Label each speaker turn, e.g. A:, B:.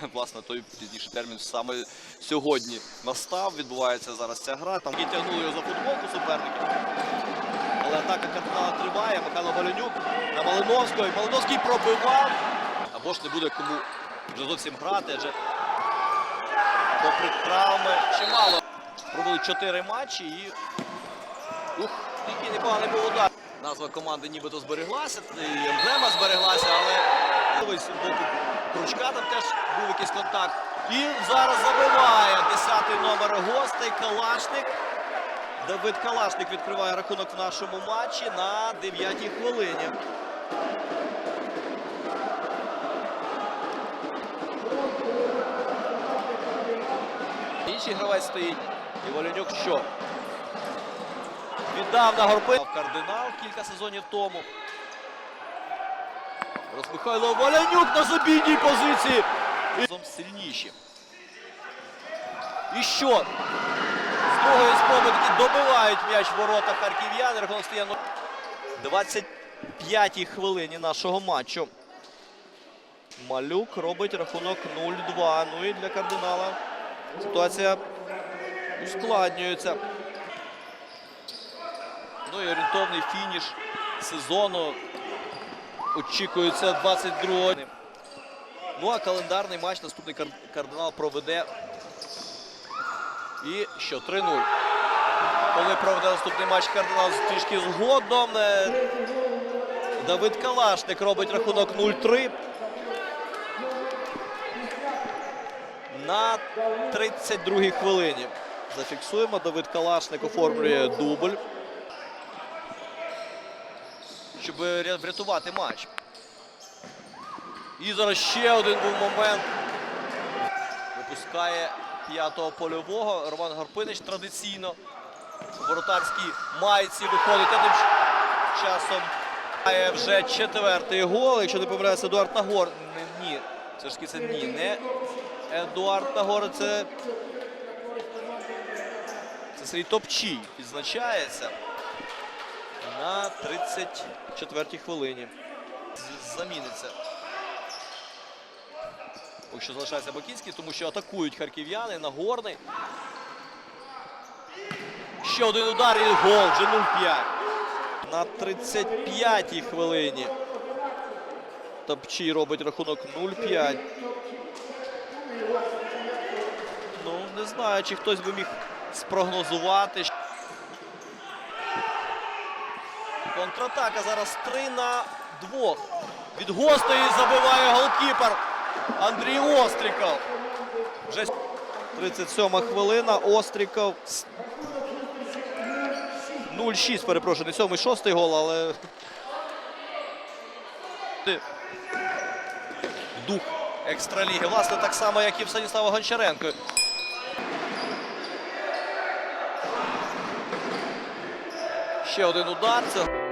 A: власне той пізніший термін саме сьогодні настав. Відбувається зараз ця гра. Там і тягнули його за футболку суперники. Але атака кардинала триває. Михайло Голенюк на Малиновського. І Малиновський пробивав. Або ж не буде кому вже зовсім грати, адже попри травми чимало. Провели чотири матчі і. Ух, який непоганий був удар. Назва команди нібито збереглася, і емблема збереглася, але з боку кручка там теж був якийсь контакт. І зараз забиває 10-й номер гостей Калашник. Давид Калашник відкриває рахунок в нашому матчі на 9-й хвилині. Інший гравець стоїть. І Волянюк що? Віддав на горби. Кардинал кілька сезонів тому. Розмихайло Волянюк на забійній позиції. Разом сильніші. І що? З другої спроби таки добивають м'яч ворота харків'яни. Рахунок стає 25-й хвилині нашого матчу. Малюк робить рахунок 0-2. Ну і для кардинала ситуація ускладнюється. Ну і орієнтовний фініш сезону очікується 22-го. Ну а календарний матч наступний кардинал проведе. І що, 3-0. Коли проведе наступний матч кардинал трішки згодом. е, Давид Калашник робить рахунок 0-3. На 32-й хвилині. Зафіксуємо. Давид Калашник оформлює дубль. Щоб врятувати матч. І зараз ще один був момент. Випускає п'ятого польового. Роман Горпинич традиційно. Воротарській майці виходить. Тим часом має вже четвертий гол. Якщо не помиляюся, Едуард Нагор. Ні. Все ж таки це ні. Не Едуард Нагор. Це. Це Сергій Топчій відзначається на 34-й хвилині. Заміниться. Поки що залишається Бакінський, тому що атакують харків'яни. Нагорний. Ще один удар і гол. Вже 0-5. На 35-й хвилині. Топчій робить рахунок 0-5. Ну, не знаю, чи хтось би міг спрогнозувати. Контратака зараз 3 на 2. Від гостей забиває голкіпер Андрій Остріков. Вже 37 хвилина. Остріков. 0-6, перепрошую, не 7 6 гол, але. Дух екстраліги. Власне, так само, як і в Станіслава Гончаренко. Ще один удар. Це